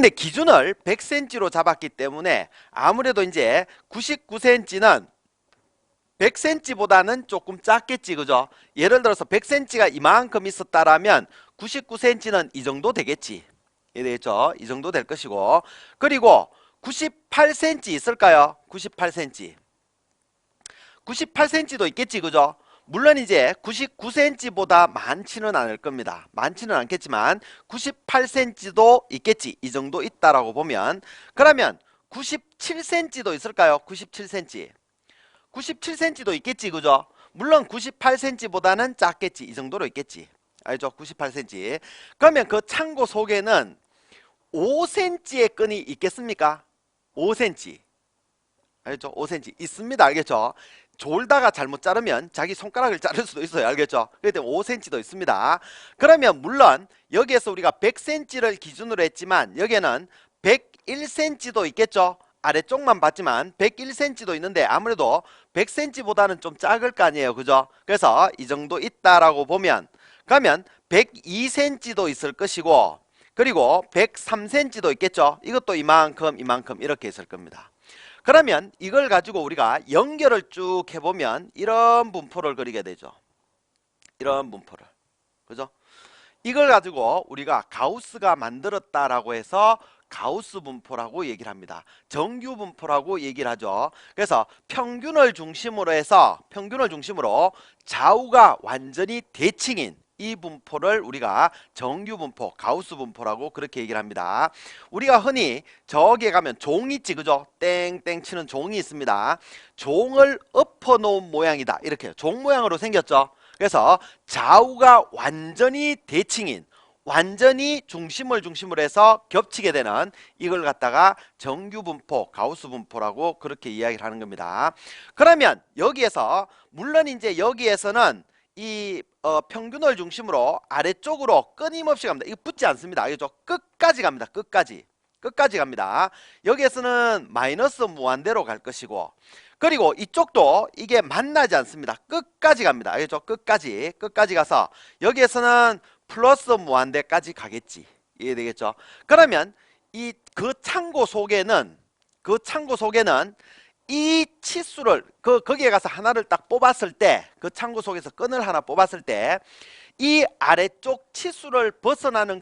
근데 기준을 100cm로 잡았기 때문에 아무래도 이제 99cm는 100cm보다는 조금 작겠지 그죠? 예를 들어서 100cm가 이만큼 있었다라면 99cm는 이 정도 되겠지. 이해되겠죠? 이 정도 될 것이고 그리고 98cm 있을까요? 98cm 98cm도 있겠지 그죠? 물론 이제 99cm보다 많지는 않을 겁니다. 많지는 않겠지만 98cm도 있겠지. 이 정도 있다라고 보면 그러면 97cm도 있을까요? 97cm 97cm도 있겠지 그죠? 물론 98cm보다는 작겠지. 이 정도로 있겠지. 알죠? 98cm. 그러면 그 창고 속에는 5cm의 끈이 있겠습니까? 5cm. 알겠죠? 5cm 있습니다. 알겠죠? 졸다가 잘못 자르면 자기 손가락을 자를 수도 있어요. 알겠죠? 때문에 5cm도 있습니다. 그러면 물론 여기에서 우리가 100cm를 기준으로 했지만 여기에는 101cm도 있겠죠? 아래쪽만 봤지만 101cm도 있는데 아무래도 100cm보다는 좀 작을 거 아니에요. 그죠? 그래서 이 정도 있다라고 보면 그러면 102cm도 있을 것이고 그리고 103cm도 있겠죠. 이것도 이만큼 이만큼 이렇게 있을 겁니다. 그러면 이걸 가지고 우리가 연결을 쭉 해보면 이런 분포를 그리게 되죠. 이런 분포를. 그죠? 이걸 가지고 우리가 가우스가 만들었다라고 해서 가우스 분포라고 얘기를 합니다. 정규 분포라고 얘기를 하죠. 그래서 평균을 중심으로 해서 평균을 중심으로 좌우가 완전히 대칭인 이 분포를 우리가 정규 분포, 가우스 분포라고 그렇게 얘기를 합니다. 우리가 흔히 저기에 가면 종이 있지 그죠? 땡땡 치는 종이 있습니다. 종을 엎어 놓은 모양이다. 이렇게 종 모양으로 생겼죠. 그래서 좌우가 완전히 대칭인 완전히 중심을 중심으로 해서 겹치게 되는 이걸 갖다가 정규 분포, 가우스 분포라고 그렇게 이야기를 하는 겁니다. 그러면 여기에서 물론 이제 여기에서는 이 어, 평균을 중심으로 아래쪽으로 끊임없이 갑니다. 이거 붙지 않습니다. 알겠죠? 끝까지 갑니다. 끝까지. 끝까지 갑니다. 여기에서는 마이너스 무한대로 갈 것이고 그리고 이쪽도 이게 만나지 않습니다. 끝까지 갑니다. 알겠죠? 끝까지. 끝까지 가서 여기에서는 플러스 무한대까지 가겠지. 이해되겠죠? 그러면 이 그 창고 속에는 그 창고 속에는 이 치수를 그 거기에 가서 하나를 딱 뽑았을 때 그 창고 속에서 끈을 하나 뽑았을 때 이 아래쪽 치수를 벗어나는